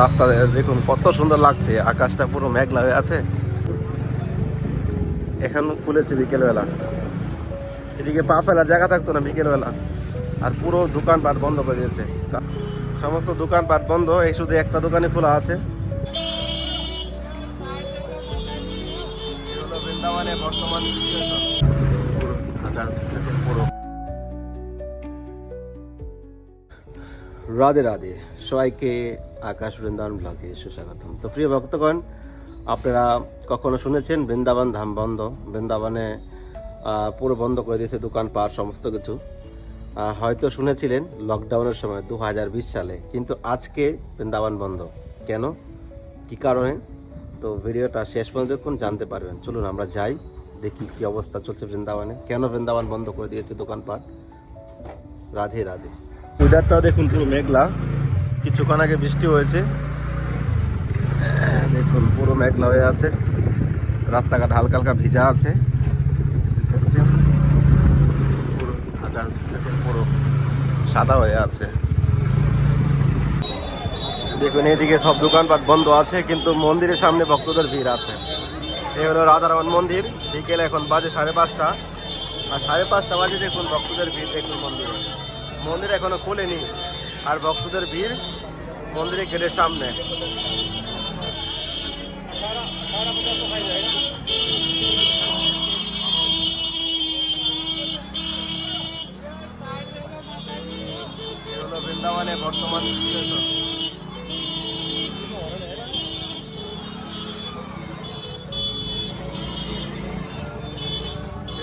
রাস্তা দেখুন, কত সুন্দর লাগছে। আকাশটা পুরো মেঘলা হয়ে আছে। এখন খুলেছে বিকেলবেলা। এদিকে পা ফেলার জায়গা থাকতো না বিকেলবেলা। আর পুরো দোকানপাট বন্ধ করে দিয়েছে। সমস্ত দোকানপাট বন্ধ, এই শুধু একটা দোকানে খোলা আছে। রাধে রাধে। সবাইকে আকাশ বৃন্দাবন ব্লগে সুস্বাগতম। তো প্রিয় ভক্তগণ, আপনারা কখনো শুনেছেন বৃন্দাবন ধাম বন্ধ? বৃন্দাবনে পুরো বন্ধ করে দিয়েছে দোকানপাট সমস্ত কিছু। হয়তো শুনেছিলেন লকডাউনের সময় দু হাজার বিশ সালে, কিন্তু আজকে বৃন্দাবন বন্ধ। কেন? কি কারণে? তো ভিডিওটা শেষ পর্যন্ত দেখুন, জানতে পারবেন। চলুন আমরা যাই, দেখি কি অবস্থা চলছে বৃন্দাবনে। কেন বৃন্দাবন বন্ধ করে দিয়েছে দোকানপাট রাধে রাধে। ওয়েদারটাও দেখুন পুরো মেঘলা। কিছুক্ষণ আগে বৃষ্টি হয়েছে। দেখুন, পুরো মেঘলা হয়ে আছে। রাস্তাঘাট হালকা হালকা ভিজা আছে। পুরো সাদা হয়ে আছে। দেখুন, এদিকে সব দোকানপাট বন্ধ আছে, কিন্তু মন্দিরের সামনে ভক্তদের ভিড় আছে। এই হলো রাধারমন মন্দির। বিকেল এখন বাজে সাড়ে পাঁচটা। আর সাড়ে পাঁচটা বাজে দেখুন ভক্তদের ভিড়, দেখুন মন্দিরে। মন্দির এখনও খোলেনি। আর ভক্তদের ভিড় মন্দিরের গেটের সামনে। বৃন্দাবনে বর্তমান।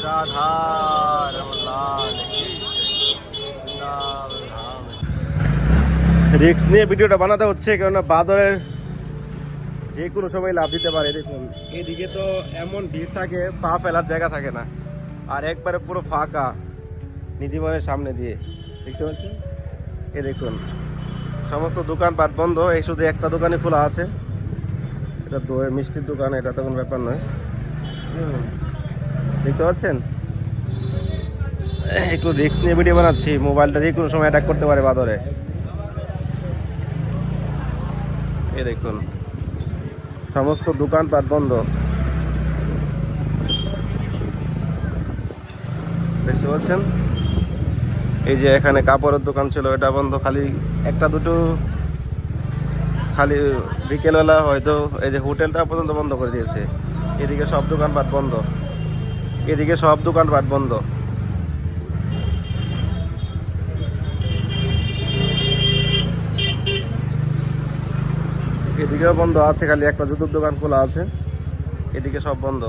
রাধা রমলাল কি? রিক্স নিয়ে ভিডিওটা বানাতে হচ্ছে, কেননা বাদরের যে কোনো সময় লাভ দিতে পারে, দেখুন। এদিকে তো এমন ভিড় থাকে, পা ফেলার জায়গা থাকে না। আর একবারে পুরো ফাঁকা নিধিবনের সামনে দিয়ে। দেখতে পাচ্ছেন? এ দেখুন, সমস্ত দোকানপাট বন্ধ, এই শুধু একটা দোকানে খোলা আছে। এটা দই মিষ্টির দোকান, এটা তো কোনো ব্যাপার নয়। দেখতে পাচ্ছেন? একটু রিস্ক নিয়ে ভিডিও বানাচ্ছি, মোবাইলটা যে কোনো সময় অ্যাটাক করতে পারে বাদরে এই দেখুন। সমস্ত দোকানপাট বন্ধ। দেখতে পাচ্ছেন? এই যে এখানে কাপড়ের দোকান ছিল, এটা বন্ধ। খালি একটা দুটো খালি বিকেলবেলা হয়তো এই যে হোটেলটা পর্যন্ত বন্ধ করে দিয়েছে। এদিকে সব দোকানপাট বন্ধ। এদিকে সব দোকানপাট বন্ধ। এদিকেও বন্ধ আছে, খালি একটা জুতোর দোকান খোলা আছে। এদিকে সব বন্ধ।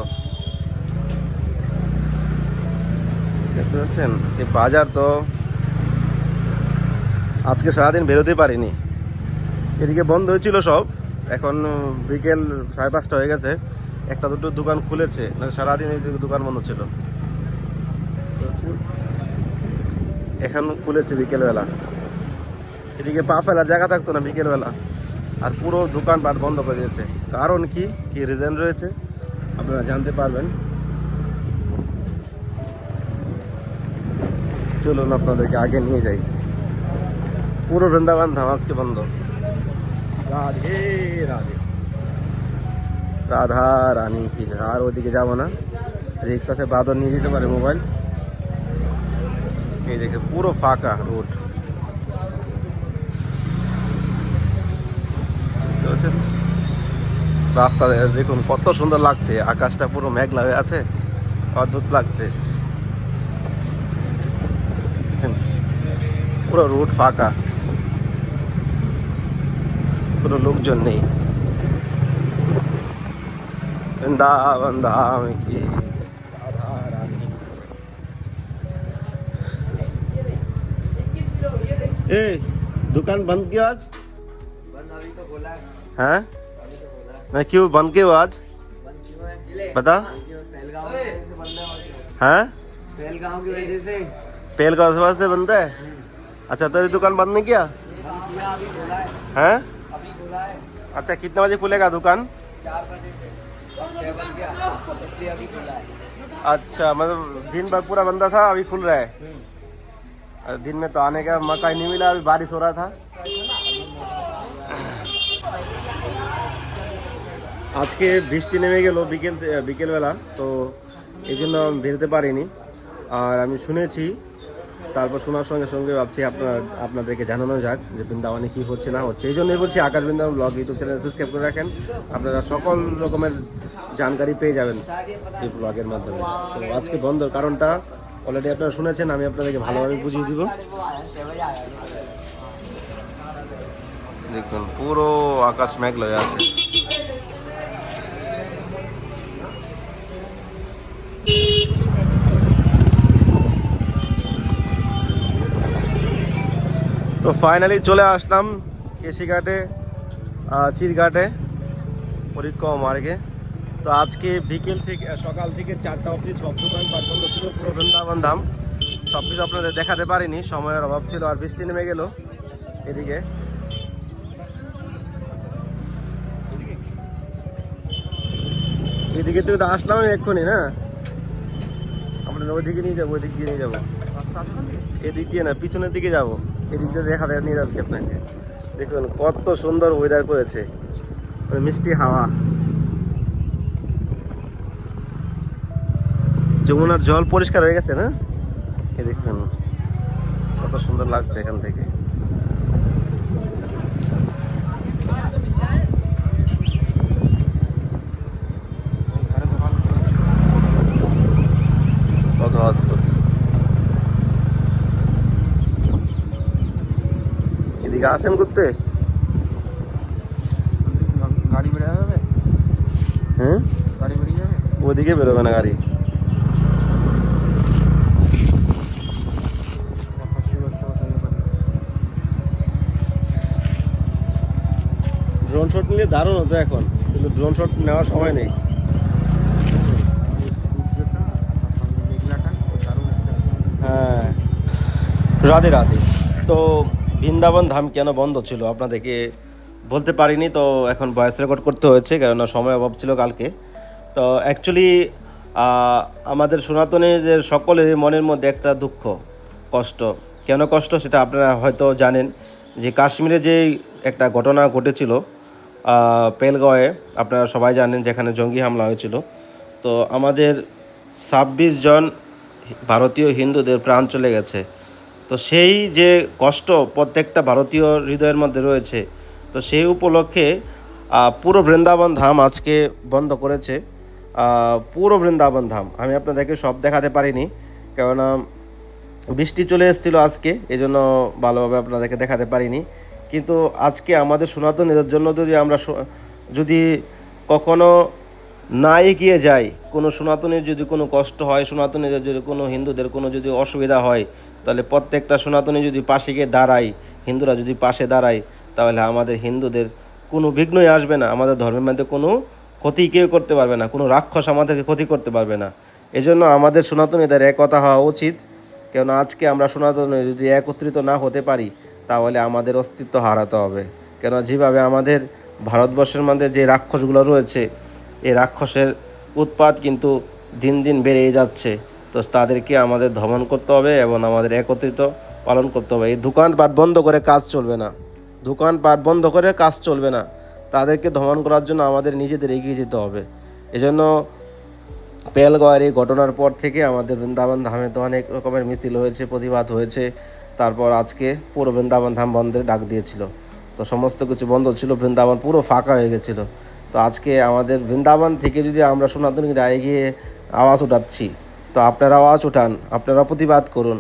দেখতে পাচ্ছেন? এই বাজার তো আজকে সারাদিন বেরোতে পারিনি। এদিকে বন্ধ হয়েছিল সব। এখন বিকেল সাড়ে পাঁচটা হয়ে গেছে। একটা দুটো দোকান খুলেছে সারাদিন এই দোকান বন্ধ ছিল। এখন খুলেছে বিকেলবেলা। এদিকে পা ফেলার জায়গা থাকতো না বিকেলবেলা। আর পুরো দোকানপাট বন্ধ করে দিয়েছে। কারণ কি? কি রিজন রয়েছে? আপনারা জানতে পারবেন। চলুন আপনাদেরকে আগে নিয়ে যাই। পুরো বৃন্দাবন ধাম আজকে বন্ধ। রাধে রাধে। রাধা রানী কি আর ওদিকে যাব না। রিক্সাতে বাদর নিয়ে যেতে পারে মোবাইল। এই দেখে পুরো ফাঁকা রোড। দেখতে পাচ্ছেন? রাস্তা দেখুন কত সুন্দর লাগছে আকাশটা পুরো মেঘলা হয়ে আছে অদ্ভুত লাগছে দেখেন, পুরো রুট ফাঁকা কোনো লোকজন নেই বৃন্দাবন ধাম কি রাধা রানী ए दुकान बंद क्यों आज अभी तो बोला है हैं अभी तो बोला हैं? मैं क्यों? बन के आज पता हैं? पहलगांव की वजह से से बनता है? अच्छा तेरी दुकान बंद नहीं किया? हैं? अच्छा कितने बजे खुलेगा दुकान? अच्छा मतलब दिन भर पूरा बंदा था, अभी खुल रहा है। दिन में तो आने का मौका ही नहीं मिला, अभी बारिश हो रहा था। আজকে বৃষ্টি নেমে গেল বিকেল বিকেলবেলা, তো এই জন্য আমি বেরোতে পারিনি। আর আমি শুনেছি, তারপর শোনার সঙ্গে সঙ্গে ভাবছি আপনার আপনাদেরকে জানানো যাক যে বৃন্দাবনে কী হচ্ছে, না হচ্ছে। এই জন্যই বলছি, Akash Brindaban blog YouTube channel subscribe করে রাখেন। আপনারা সকল রকমের জানকারি পেয়ে যাবেন এই ব্লগের মাধ্যমে। তো আজকে বন্ধ কারণটা অলরেডি আপনারা শুনেছেন, আমি আপনাদেরকে ভালোভাবে বুঝিয়ে দিব। দেখুন, পুরো আকাশ মেঘ হয়ে আছে। তো ফাইনালি চলে আসলাম কেশিঘাটে চিরঘাটে পরীক্ষা মার্গে। তো আজকে বিকেল থেকে সকাল থেকে চারটা পুরো বৃন্দাবন ধাম। সব কিছু আপনাদের দেখাতে পারিনি, সময়ের অভাব ছিল আর বৃষ্টি নেমে গেল এদিকে। এদিকে তো আসলাম এক্ষুনি, না? আমরা ওইদিকে নিয়ে যাব, ওইদিক দিয়ে নিয়ে যাব। এদিক দিয়ে না, পিছনের দিকে যাব। এদিক দিয়ে দেখা দেখা নিয়ে যাচ্ছি আপনাকে। দেখুন, কত সুন্দর ওয়েদার করেছে। মানে মিষ্টি হাওয়া। যমুনার জল পরিষ্কার হয়ে গেছে না? এ দেখুন, কত সুন্দর লাগছে এখান থেকে কত অদ্ভুত এদিকে আসেন করতে গাড়ি বেড়ে যাবে? হ্যাঁ? গাড়ি বেরিয়ে যাবে? ওদিকে বেরোবে না গাড়ি। ড্রোন শট নিলে দারুণ হতো এখন কিন্তু ড্রোন শট নেওয়ার সময় নেই। রাধে রাধে। তো বৃন্দাবন ধাম কেন বন্ধ ছিল আপনাদেরকে বলতে পারিনি, তো এখন ভয়েস রেকর্ড করতে হয়েছে, কেননা সময় অভাব ছিল কালকে। তো অ্যাকচুয়ালি আমাদের সনাতনীদের সকলের মনের মধ্যে একটা দুঃখ, কষ্ট। কেন কষ্ট সেটা আপনারা হয়তো জানেন যে কাশ্মীরে যে একটা ঘটনা ঘটেছিল পেলগাঁওয়ে, আপনারা সবাই জানেন যেখানে জঙ্গি হামলা হয়েছিল। তো আমাদের ছাব্বিশ জন ভারতীয় হিন্দুদের প্রাণ চলে গেছে। তো সেই যে কষ্ট প্রত্যেকটা ভারতীয় হৃদয়ের মধ্যে রয়েছে, তো সেই উপলক্ষে পুরো বৃন্দাবন ধাম আজকে বন্ধ করেছে। পুরো বৃন্দাবন ধাম। আমি আপনাদেরকে সব দেখাতে পারিনি, কেননা বৃষ্টি চলে এসেছিল আজকে এই জন্য ভালোভাবে আপনাদেরকে দেখাতে পারিনি। কিন্তু আজকে আমাদের সনাতনীদের জন্য যদি আমরা যদি কখনো না এগিয়ে যাই, কোনো সনাতনীর যদি কোনো কষ্ট হয় সনাতনীদের যদি কোনো হিন্দুদের কোনো যদি অসুবিধা হয় তাহলে প্রত্যেকটা সনাতনী যদি পাশে গিয়ে দাঁড়ায়, হিন্দুরা যদি পাশে দাঁড়ায়, তাহলে আমাদের হিন্দুদের কোনো বিঘ্নই আসবে না, আমাদের ধর্মের মধ্যে কোনো ক্ষতি কেউ করতে পারবে না, কোনো রাক্ষস আমাদেরকে ক্ষতি করতে পারবে না। এজন্য আমাদের সনাতনীদের একতা হওয়া উচিত কেন আজকে আমরা সনাতনী যদি একত্রিত না হতে পারি, তাহলে আমাদের অস্তিত্ব হারাতে হবে। কেন যেভাবে আমাদের ভারতবর্ষের মধ্যে যে রাক্ষসগুলো রয়েছে এই রাক্ষসের উৎপাত কিন্তু দিন দিন বেড়েই যাচ্ছে। তো তাদেরকে আমাদের দমন করতে হবে এবং আমাদের একত্রিত পালন করতে হবে। এই দোকানপাট বন্ধ করে কাজ চলবে না। দোকানপাট বন্ধ করে কাজ চলবে না। তাদেরকে দমন করার জন্য আমাদের নিজেদের এগিয়ে যেতে হবে। এজন্য পেলগয়ের এই ঘটনার পর থেকে আমাদের বৃন্দাবন ধামে তো অনেক রকমের মিছিল হয়েছে, প্রতিবাদ হয়েছে। তারপর আজকে পুরো বৃন্দাবন ধাম বন্ধের ডাক দিয়েছিল। তো সমস্ত কিছু বন্ধ ছিল, বৃন্দাবন পুরো ফাঁকা হয়ে গেছিল। তো আজকে আমাদের বৃন্দাবন থেকে যদি আমরা সনাতনীরা এগিয়ে আওয়াজ উঠাচ্ছি তো আপনারা আওয়াজ উঠান, আপনারা প্রতিবাদ করুন।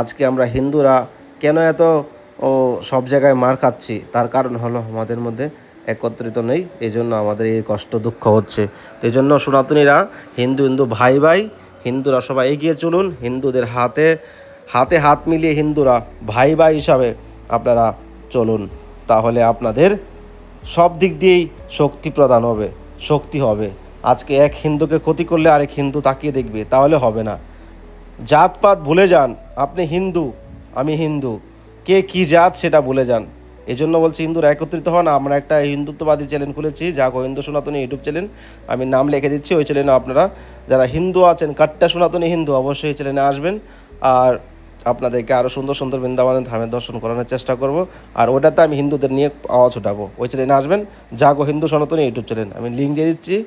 আজকে আমরা হিন্দুরা কেন এত, ও, সব জায়গায় মার খাচ্ছি? তার কারণ হলো আমাদের মধ্যে একত্রিত নেই এই জন্য আমাদের এই কষ্ট দুঃখ হচ্ছে। এই জন্য সনাতনীরা, হিন্দু হিন্দু ভাই ভাই, হিন্দুরা সবাই এগিয়ে চলুন, হিন্দুদের হাতে হাতে হাত মিলিয়ে হিন্দুরা ভাই ভাই হিসাবে আপনারা চলুন। তাহলে আপনাদের সব দিক দিয়েই শক্তি প্রদান হবে, শক্তি হবে। আজকে এক হিন্দুকে ক্ষতি করলে আরেক হিন্দু তাকিয়ে দেখবে, তাহলে হবে না। জাতপাত ভুলে যান, আপনি হিন্দু, আমি হিন্দু। কে কি জাত সেটা ভুলে যান। এই জন্য বলছি হিন্দুরা একত্রিত হন। আমরা একটা হিন্দুত্ববাদী চ্যানেল খুলেছি, যা গোবিন্দ সনাতনী ইউটিউব চ্যানেল। আমি নাম লিখে দিচ্ছি ওই চ্যানেলে আপনারা, যারা হিন্দু আছেন, কাট্টা সনাতনী হিন্দু, অবশ্যই এই চ্যানেলে আসবেন। আর আপনাদেরকে আরও সুন্দর সুন্দর বৃন্দাবনের ধামের দর্শন করানোর চেষ্টা করব। আর ওটাতে আমি হিন্দুদের নিয়ে আওয়াজ উঠাবো। ওই চ্যানেলে আসবেন জাগো হিন্দু সনাতনী ইউটিউব চ্যানেল। আমি লিঙ্ক দিয়ে দিচ্ছি।